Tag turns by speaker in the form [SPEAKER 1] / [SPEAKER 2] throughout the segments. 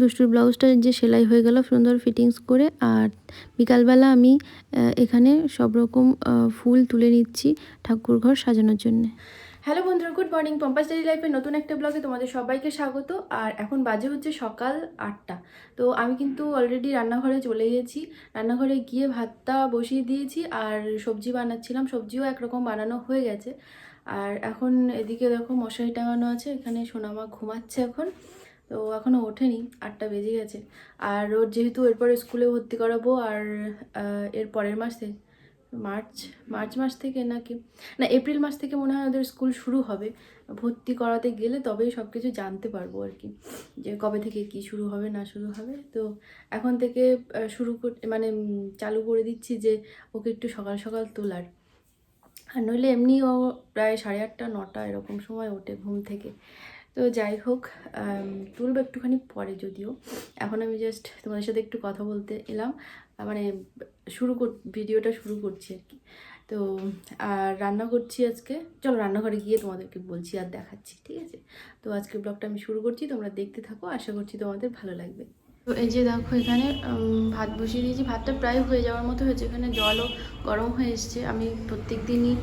[SPEAKER 1] দুষ্টুর ব্লাউজটা যে সেলাই হয়ে গেল সুন্দর ফিটিংস করে, আর বিকালবেলা আমি এখানে সব রকম ফুল তুলে নিচ্ছি ঠাকুর ঘর সাজানোর জন্য। হ্যালো বন্ধুরা, গুড মর্নিং। পম্পাস ডেলি লাইফের নতুন একটা ব্লগে তোমাদের সবাইকে স্বাগত। আর এখন বাজে হচ্ছে সকাল আটটা। তো আমি কিন্তু অলরেডি রান্নাঘরে চলে গেছি। রান্নাঘরে গিয়ে ভাতটা বসিয়ে দিয়েছি আর সবজি বানাচ্ছিলাম। সবজিও একরকম বানানো হয়ে গেছে। আর এখন এদিকে দেখো মশারি টাঙানো আছে, এখানে সোনামা ঘুমাচ্ছে এখন। তো এখনও ওঠেনি, আটটা বেজে গেছে। আর ওর যেহেতু এরপরে স্কুলে ভর্তি করাবো আর এর পরের মাসে, মার্চ মার্চ মাস থেকে নাকি, না, এপ্রিল মাস থেকে মনে হয় ওদের স্কুল শুরু হবে। ভর্তি করাতে গেলে তবেই সব কিছু জানতে পারব আর কি, যে কবে থেকে কি শুরু হবে, না শুরু হবে। তো এখন থেকে শুরু মানে চালু করে দিচ্ছি যে ওকে একটু সকাল সকাল তোলার। আর নইলে এমনি ও প্রায় সাড়ে আটটা, নটা এরকম সময় ওঠে ঘুম থেকে। তো যাই হোক তুলব একটুখানি পরে যদিও। এখন আমি জাস্ট তোমাদের সাথে একটু কথা বলতে এলাম। মানে শুরু কর, ভিডিওটা শুরু করছি আর কি। তো আর রান্না করছি আজকে। চলো রান্নাঘরে গিয়ে তোমাদেরকে বলছি আর দেখাচ্ছি, ঠিক আছে? তো আজকে ব্লগটা আমি শুরু করছি, তোমরা দেখতে থাকো। আশা করছি তোমাদের ভালো লাগবে। তো এই যে দেখো এখানে ভাত বসিয়ে দিয়েছি। ভাতটা প্রায় হয়ে যাওয়ার মতো হয়েছে। এখানে জলও গরম হয়ে এসছে। আমি প্রত্যেক দিনই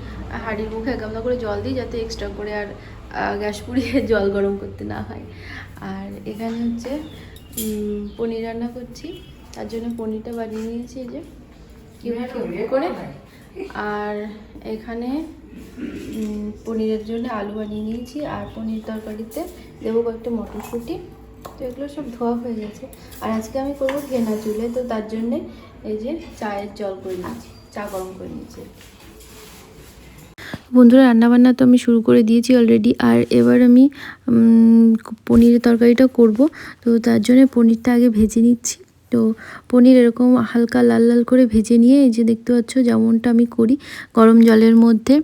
[SPEAKER 1] হাঁড়ির মুখে এক গামলা করে জল দিই যাতে এক্সট্রা করে আর গ্যাস পুড়িয়ে জল গরম করতে না হয়। আর এখানে হচ্ছে পনির রান্না করছি। তার জন্য পনিরটা বানিয়ে নিয়েছি এই যে। কিউব করে? আর এখানে পনিরের জন্য আলু বানিয়ে নিয়েছি। আর পনির তরকারিতে দেবো কয়েকটা মটরশুঁটি। তো এগুলো সব ধোয়া হয়ে গেছে। আর আজকে আমি করব ঘেনা চুলে, তো তার জন্যে এই যে চায়ের জল করে নিয়েছি, চা গরম করে নিয়েছি। বন্ধুরা, রান্নাবান্না তো আমি শুরু করে দিয়েছি অলরেডি আর এবার আমি পনিরের তরকারিটা করব। তো তার জন্য পনিরটা আগে ভেজে নিচ্ছি। তো পনির এরকম হালকা লাল লাল করে ভেজে নিয়ে, এই যে দেখতে পাচ্ছ যেমনটা আমি করি, গরম জলের মধ্যে।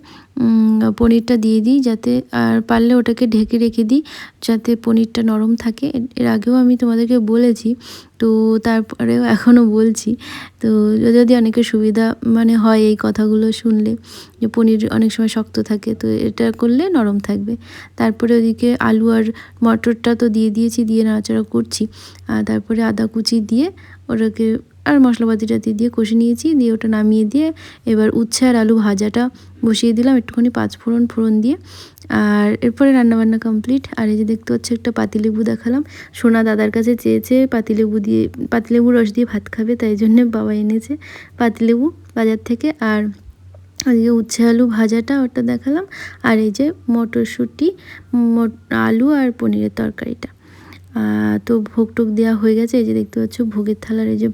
[SPEAKER 1] পনিরটা দিয়ে দিই যাতে, আর পারলে ওটাকে ঢেকে রেখে দিই যাতে পনিরটা নরম থাকে। এর- আগেও আমি তোমাদেরকে বলেছি, তো তারপরেও এখনও বলছি, তো যদি অনেকের সুবিধা মানে হয় এই কথাগুলো শুনলে, যে পনির অনেক সময় শক্ত থাকে, তো এটা করলে নরম থাকবে। তারপরে ওদিকে আলু আর মটরটা তো দিয়ে দিয়েছি, দিয়ে নাড়াচাড়া করছি। আর তারপরে আদা কুচি দিয়ে ওটাকে আর মশলাপাতি টাতি দিয়ে কষে নিয়েছি, দিয়ে ওটা নামিয়ে দিয়ে এবার উচ্ছে আর আলু ভাজাটা বসিয়ে দিলাম একটুখানি পাঁচ ফোড়ন ফোড়ন দিয়ে। আর এরপরে রান্নাবান্না কমপ্লিট আর এই যে দেখতে হচ্ছে একটা পাতিলেবু দেখালাম। সোনা দাদার কাছে চেয়েছে পাতিলেবু দিয়ে, পাতিলেবু রস দিয়ে ভাত খাবে, তাই জন্য বাবা এনেছে পাতিলেবু বাজার থেকে। আর ওদিকে উচ্ছে আলু ভাজাটা ওটা দেখালাম। আর এই যে মটরশুঁটি, মট- আলু আর পনিরের তরকারিটা। তো ভোগ টোক দেওয়া হয়ে গেছে। এই যে দেখতে পাচ্ছ, ভোগের থালার এই যে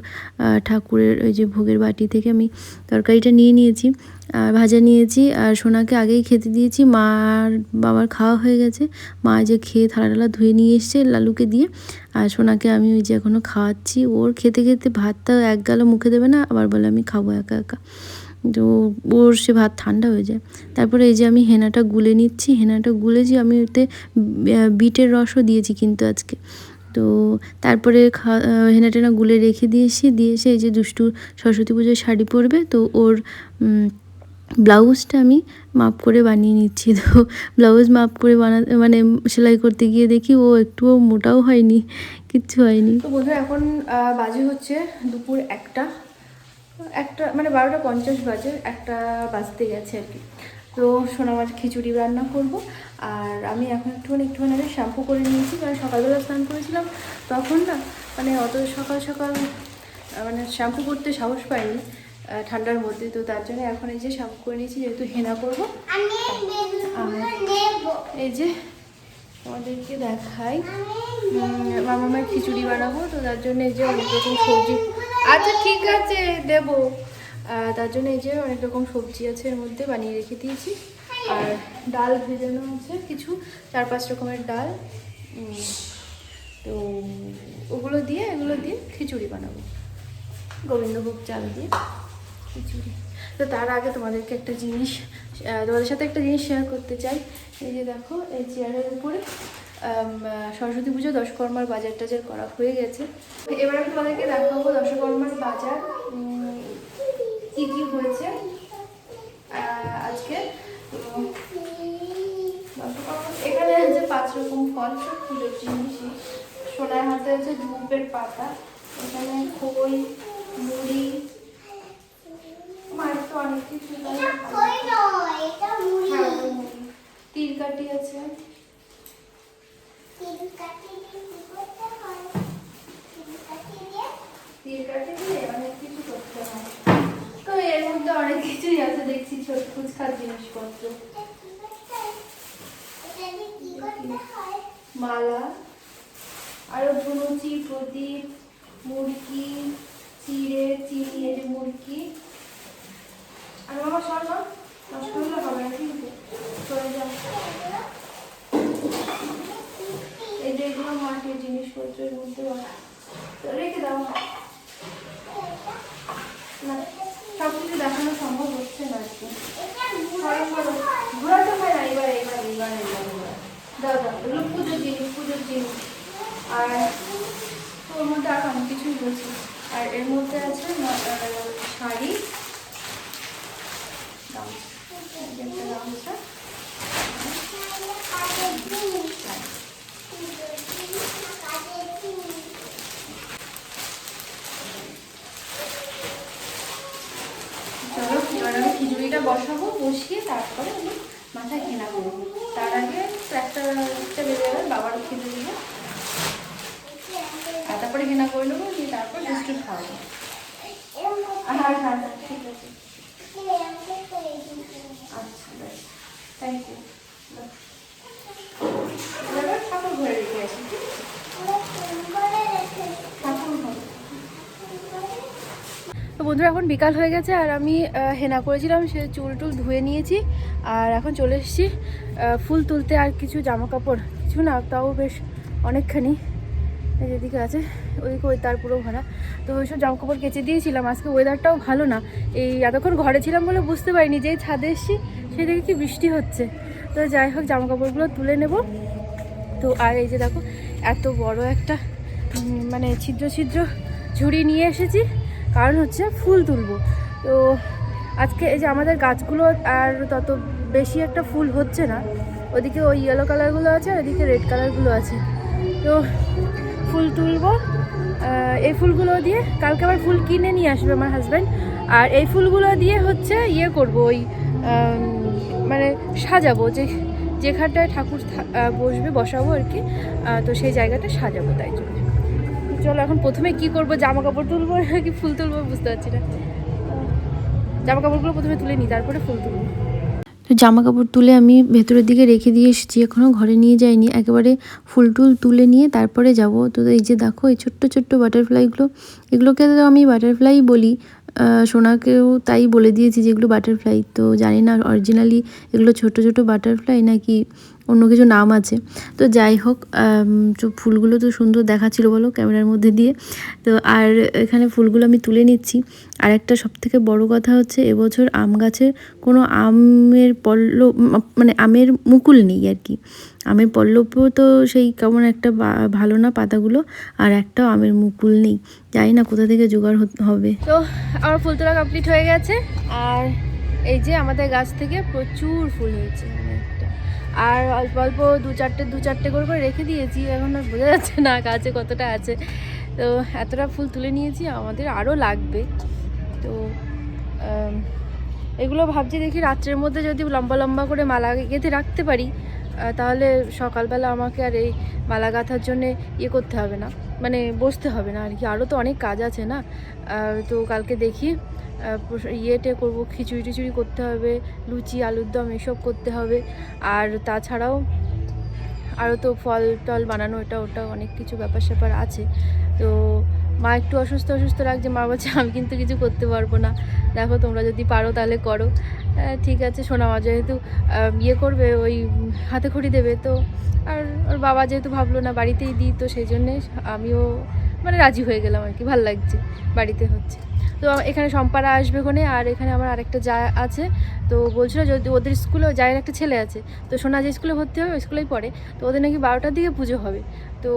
[SPEAKER 1] ঠাকুরের ওই যে ভোগের বাটি থেকে আমি তরকারিটা নিয়ে নিয়েছি। আর ভাজা নিয়েছি আর সোনাকে আগেই খেতে দিয়েছি। মা আর বাবার খাওয়া হয়ে গেছে। মা যে খেয়ে থালা ধুয়ে নিয়ে এসছে লালুকে দিয়ে। আর সোনাকে আমি ওই যে এখনও খাওয়াচ্ছি। ওর খেতে খেতে ভাতটা এক গালো মুখে দেবে না, আবার বলে আমি খাব একা একা। তো ওর সে ভাত ঠান্ডা হয়ে যায়। তারপরে এই যে আমি হেনাটা গুলে নিচ্ছি। হেনাটা গুলেছি আমি ওতে বিটের রসও দিয়েছি কিন্তু আজকে। তো তারপরে হেনা টেনা গুলে রেখে দিয়েছি। দিয়ে এসে এই যে দুষ্টু সরস্বতী পুজোর শাড়ি পরবে। তো ওর ব্লাউজটা আমি মাপ করে বানিয়ে নিচ্ছি তো। ব্লাউজ মাপ করে বানাতে মানে সেলাই করতে গিয়ে দেখি ও একটুও মোটাও হয়নি, কিচ্ছু হয়নি। তো বোধহয় এখন বাজে হচ্ছে দুপুর একটা। একটা মানে বারোটা পঞ্চাশ বাজে, একটা বাজতে গেছে আর কি। তো সোনামার খিচুড়ি রান্না করব, আর আমি এখন একটুখানি একটুখানি আগে শ্যাম্পু করে নিয়েছি, কারণ সকালবেলা স্নান করেছিলাম, তখন না মানে অত সকাল সকাল মানে শ্যাম্পু করতে সাহস পাইনি। ঠান্ডার মধ্যে, তো তার জন্য এখন এই যে শ্যাম্পু করে নিয়েছি, যেহেতু হেনা করব। এই যে আমাদেরকে দেখাই। মামা মায়ের খিচুড়ি বানাবো, তো তার জন্য এই যে অনেক রকম সবজি আচ্ছা ঠিক আছে, দেবো। তার জন্য এই যে অনেক রকম সবজি আছে এর মধ্যে বানিয়ে রেখে দিয়েছি। আর ডাল ভেজানো আছে, কিছু চার পাঁচ রকমের ডাল। তো ওগুলো দিয়ে, এগুলো দিয়ে খিচুড়ি বানাবো। গোবিন্দভোগ চাল দিয়ে। খিচুড়ি। তো তার আগে তোমাদেরকে একটা জিনিস তোমাদের সাথে একটা জিনিস শেয়ার করতে চাই। এই যে দেখো, এই চেয়ারের উপরে সরস্বতী পুজো, দশকর্মার বাজার টাজার করা হয়ে গেছে। এবার আমি তোমাদেরকে দেখাবো দশকর্মার বাজার কি কি হয়েছে। আজকে এখানে আছে পাঁচ রকম ফল, সব পুজোর জিনিসই সোনার হাতে আছে ধূপের পাতা, এখানে খই মুড়ি তো অনেক কিছু হ্যাঁ। তিলকাঠি আছে।
[SPEAKER 2] তিল কাটি তিল দিয়ে?
[SPEAKER 1] অনেক কিছু করতে হয়। তো এর মধ্যে অনেক কিছুই আছে দেখছি ছোট ফুচকার জিনিসপত্র। মালা আরও ধুনুচি প্রদীপ মুরকি চিড়ে চিনি এই যে মুরকি আর বাবা সর না নষ্ট হলে হবে না কিন্তু সরে যাও এই যে এগুলো মাটির জিনিসপত্রের মধ্যে রেখে দাও। না, সব কিছু দেখানো সম্ভব হচ্ছে না আজকে। ঘোরাতে হয় না, এবার এবার এবার এবার এবার। দাও দাও, এগুলো পুজোর জিনিস পুজোর জিনিস। আর ওর মধ্যে আর অনেক কিছুই রয়েছে আর এর মধ্যে আছে শাড়ি গামছা। এই যে একটা গামছা।
[SPEAKER 2] কাজের জিনিস কাজের জিনিস
[SPEAKER 1] চলো এবার আমি খিচুড়িটা বসাবো, বসিয়ে তারপরে আমি মাথায় ঘেনা করব। তার আগে একটা বেজে যাবে বাবারও খেতে আর তারপরে ঘেনা করে নেব, দিয়ে তারপর বিস্কুট খাওয়াবো। হ্যাঁ ঠিক আছে। আচ্ছা তো বন্ধুরা, এখন বিকাল হয়ে গেছে আর আমি হেনা করেছিলাম, সে চুল টুল ধুয়ে নিয়েছি আর এখন চলে এসেছি ফুল তুলতে আর কিছু জামা কাপড় কিছু না, তাও বেশ অনেকখানি। যেদিকে আছে। ওইদিকে ওই তার পুরো ভরা। তো ওইসব জামা কাপড় কেচে দিয়েছিলাম। আজকে ওয়েদারটাও ভালো না। এই এতক্ষণ ঘরে ছিলাম বলে বুঝতে পারিনি যেই ছাদে এসেছি, সেই দিকে কি বৃষ্টি হচ্ছে। তো যাই হোক জামা কাপড়গুলো তুলে নেব। তো আর এই যে দেখো, এত বড় একটা মানে ছিদ্র ছিদ্র ঝুড়ি নিয়ে এসেছি। কারণ হচ্ছে ফুল তুলব। তো আজকে এই যে আমাদের গাছগুলো আর তত বেশি একটা ফুল হচ্ছে না। ওদিকে ওই ইয়েলো কালারগুলো আছে আর এদিকে রেড কালারগুলো আছে। তো ফুল তুলবো। এই ফুলগুলো দিয়ে কালকে আবার ফুল কিনে নিয়ে আসবে আমার হাজব্যান্ড আর এই ফুলগুলো দিয়ে হচ্ছে ইয়ে করব, ওই মানে সাজাবো, যে, যেখানটায় ঠাকুর বসবে, বসাবো আর কি। তো সেই জায়গাটা সাজাবো তাই জন্য। চলো এখন প্রথমে কি করব জামা কাপড় তুলবো নাকি ফুল তুলবো বুঝতে পারছি না। জামা কাপড়গুলো প্রথমে তুলে নিই তারপরে ফুল তুলবো। তো জামা কাপড় তুলে আমি ভেতরের দিকে রেখে দিয়ে এসেছি এখনও ঘরে নিয়ে যাইনি। একেবারে ফুল টুল তুলে নিয়ে তারপরে যাব। তো এই যে দেখো, এই ছোট্ট ছোট্ট বাটারফ্লাইগুলো এগুলোকে তো আমি বাটারফ্লাই বলি। সোনাকেও তাই বলে দিয়েছি যেগুলো বাটারফ্লাই তো জানি না অরিজিনালি এগুলো ছোট ছোট বাটারফ্লাই নাকি অন্য কিছু নাম আছে। তো যাই হোক ফুলগুলো তো সুন্দর দেখাচ্ছিল বলো ক্যামেরার মধ্যে দিয়ে। তো আর এখানে ফুলগুলো আমি তুলে নিচ্ছি। আর একটা সবথেকে বড় কথা হচ্ছে, এবছর আম গাছে কোনো আমের পল্লব মানে আমের মুকুল নেই আর কি। আমের পল্লবও তো সেই কেমন একটা ভালো না পাতাগুলো, আর একটা আমের মুকুল নেই। জানি না কোথা থেকে জোগাড় হবে। তো আমার ফুল তোলা কমপ্লিট হয়ে গেছে, আর এই যে আমাদের গাছ থেকে প্রচুর ফুল হয়েছে। আর অল্প অল্প দু চারটে দু চারটে করে করে রেখে দিয়েছি, এখন আর বোঝা যাচ্ছে না গাছে কতটা আছে। তো এতটা ফুল তুলে নিয়েছি, আমাদের আরও লাগবে। তো এগুলো ভাবছি দেখি রাত্রের মধ্যে যদি লম্বা লম্বা করে মালা গেঁথে রাখতে পারি তাহলে সকালবেলা আমাকে আর এই মালা গাঁথার জন্য ইয়ে করতে হবে না মানে বসতে হবে না আর কি। আরও তো অনেক কাজ আছে না তো কালকে দেখি ইয়েটে করব, খিচুড়ি টিচুড়ি করতে হবে, লুচি, আলুর দম, এসব করতে হবে। আর তাছাড়াও আরও তো ফল টল বানানো, এটা ওটা অনেক কিছু ব্যাপার স্যাপার আছে। তো মা একটু অসুস্থ অসুস্থ লাগছে, মা বলছে, আমি কিন্তু কিছু করতে পারব না। দেখো, তোমরা যদি পারো তাহলে করো। ঠিক আছে শোনা মা যেহেতু ইয়ে করবে, ওই হাতে খড়ি দেবে, তো আর ওর বাবা যেহেতু ভাবলো না বাড়িতেই দিই, তো সেই জন্যে আমিও মানে রাজি হয়ে গেলাম আর কি, ভালো লাগছে বাড়িতে হচ্ছে। তো এখানে সম্পারা আসবে ওখানে আর এখানে আমার আরেকটা যা আছে, তো বলছিল যদি ওদের স্কুলে জায়ের একটা ছেলে আছে, তো সোনা যে স্কুলে ভর্তি হবে ওই স্কুলেই পড়ে, তো ওদের নাকি বারোটার দিকে পুজো হবে। তো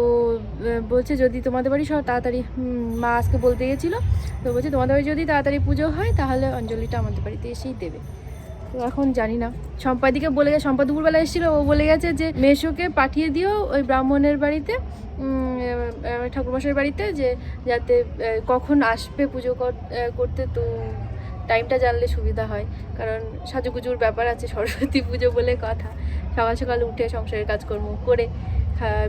[SPEAKER 1] বলছে যদি তোমাদের বাড়ি সব তাড়াতাড়ি মা আজকে বলতে গেছিল, তো বলছে তোমাদের বাড়ি যদি তাড়াতাড়ি পুজো হয় তাহলে অঞ্জলিটা আমাদের বাড়িতে এসেই দেবে। তো এখন জানি না। সম্পাদিকে বলে গেছে, সম্পা দুপুরবেলা এসেছিল, ও বলে গেছে যে মেশোকে পাঠিয়ে দিও ওই ব্রাহ্মণের বাড়িতে ঠাকুরমশাইয়ের বাড়িতে, যে যাতে কখন আসবে পুজো কর- করতে তো টাইমটা জানলে সুবিধা হয়। কারণ সাজুগুজুর ব্যাপার আছে, সরস্বতী পুজো বলে কথা। সকাল সকাল উঠে সংসারের কাজকর্ম করে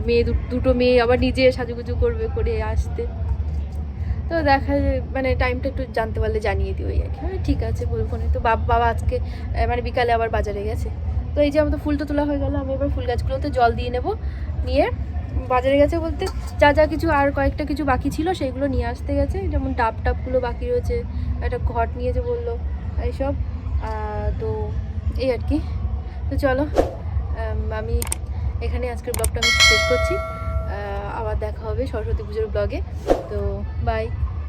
[SPEAKER 1] মেয়ে দুটো মেয়ে আবার নিজে সাজুগুজু করবে, করে আসতে। তো দেখা মানে টাইমটা একটু জানতে পারলে জানিয়ে দিও আর কি। মানে ঠিক আছে, বলব না। তো বাবা বাবা আজকে মানে বিকালে আবার বাজারে গেছে। তো এই যে আমাদের ফুলটা তোলা হয়ে গেল, আমি এবার ফুল গাছগুলোতে জল দিয়ে নেব, নিয়ে বাজারে গেছে বলতে যা যা কিছু আর কয়েকটা কিছু বাকি ছিল সেইগুলো নিয়ে আসতে গেছে। যেমন ডাব টাবগুলো বাকি রয়েছে, একটা ঘট নিয়েছে বলল, এইসব। তো এই আর কি। তো চলো আমি এখানে আজকের ব্লগটা আমি শেষ করছি। আবার দেখা হবে সরস্বতী পুজোর ব্লগে তো বাই